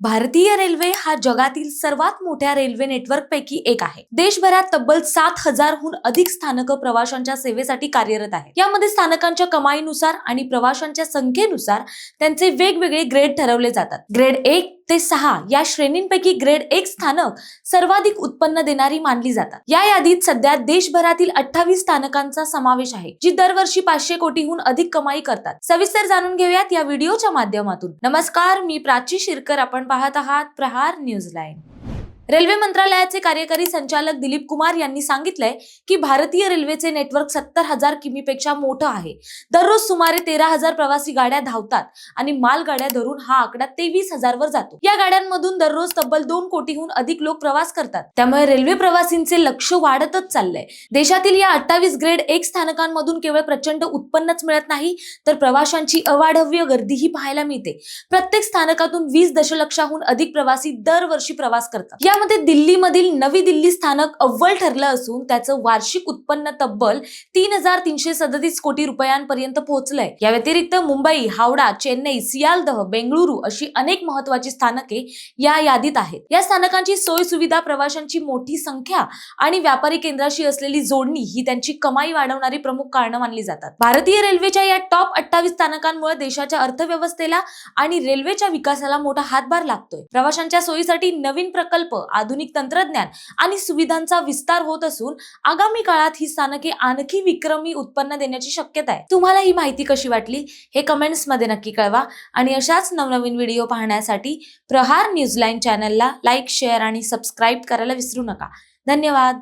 भारतीय रेल्वे हा जगातील सर्वात मोठ्या रेल्वे नेटवर्कपैकी एक आहे. देशभरात तब्बल सात हजारहून अधिक स्थानक प्रवाशांच्या सेवेसाठी कार्यरत आहेत. यामध्ये स्थानकांच्या कमाईनुसार आणि प्रवाशांच्या संख्येनुसार त्यांचे वेगवेगळे ग्रेड ठरवले जातात. ग्रेड एक ते सहा या श्रेणींपैकी ग्रेड एक स्थानक सर्वाधिक उत्पन्न देणारी मानली जातात. या यादीत सध्या देशभरातील अठ्ठावीस स्थानकांचा समावेश आहे जी दरवर्षी पाचशे कोटीहून अधिक कमाई करतात. सविस्तर जाणून घेऊयात या व्हिडिओच्या माध्यमातून. नमस्कार मी प्राची शिरकर. आपण पाहत आहात प्रहार न्यूज लाईन रेल्वे मंत्रालयाचे कार्यकारी संचालक दिलीप कुमार यांनी सांगितलंय की भारतीय रेल्वेचे नेटवर्क सत्तर हजार किमीपेक्षा मोठं आहे. दररोज सुमारे तेरा हजार प्रवासी गाड्या धावतात आणि मालगाड्या धरून हा आकडा तेवीस हजारवर जातो. या गाड्यांमधून दररोज तब्बल दोन कोटीहून अधिक लोक प्रवास करतात. त्यामुळे रेल्वे प्रवासींचे लक्ष वाढतच चाललंय. देशातील या अठ्ठावीस ग्रेड एक स्थानकांमधून केवळ प्रचंड उत्पन्नच मिळत नाही तर प्रवाशांची अवाढव्य गर्दीही पाहायला मिळते. प्रत्येक स्थानकातून वीस दशलक्षाहून अधिक प्रवासी दरवर्षी प्रवास करतात. यामध्ये दिल्लीमधील नवी दिल्ली स्थानक अव्वल ठरलं असून त्याचं वार्षिक उत्पन्न तब्बल तीन हजार तीनशे सदतीस कोटी रुपयांपर्यंत पोहोचलंय. या व्यतिरिक्त मुंबई हावडा चेन्नई सियालदह बेंगळुरू अशी अनेक महत्वाची स्थानके या यादीत आहेत. या स्थानकांची सोय सुविधा प्रवाशांची मोठी संख्या आणि व्यापारी केंद्राशी असलेली जोडणी ही त्यांची कमाई वाढवणारी प्रमुख कारणं मानली जातात. भारतीय रेल्वेच्या या टॉप अठ्ठावीस स्थानकांमुळे देशाच्या अर्थव्यवस्थेला आणि रेल्वेच्या विकासाला मोठा हातभार लागतोय. प्रवाशांच्या सोयीसाठी नवीन प्रकल्प आधुनिक तंत्रज्ञान आणि सुविधांचा विस्तार होत असून आगामी काळात ही स्थानके आणखी विक्रमी उत्पन्न देण्याची शक्यता आहे. तुम्हाला ही माहिती कशी वाटली? हे कमेंट्समध्ये नक्की कळवा. आणि अशाच नवनवीन व्हिडिओ पाहण्यासाठी प्रहार न्यूजलाईन चॅनलला लाईक शेअर आणि सबस्क्राईब करायला विसरू नका. धन्यवाद.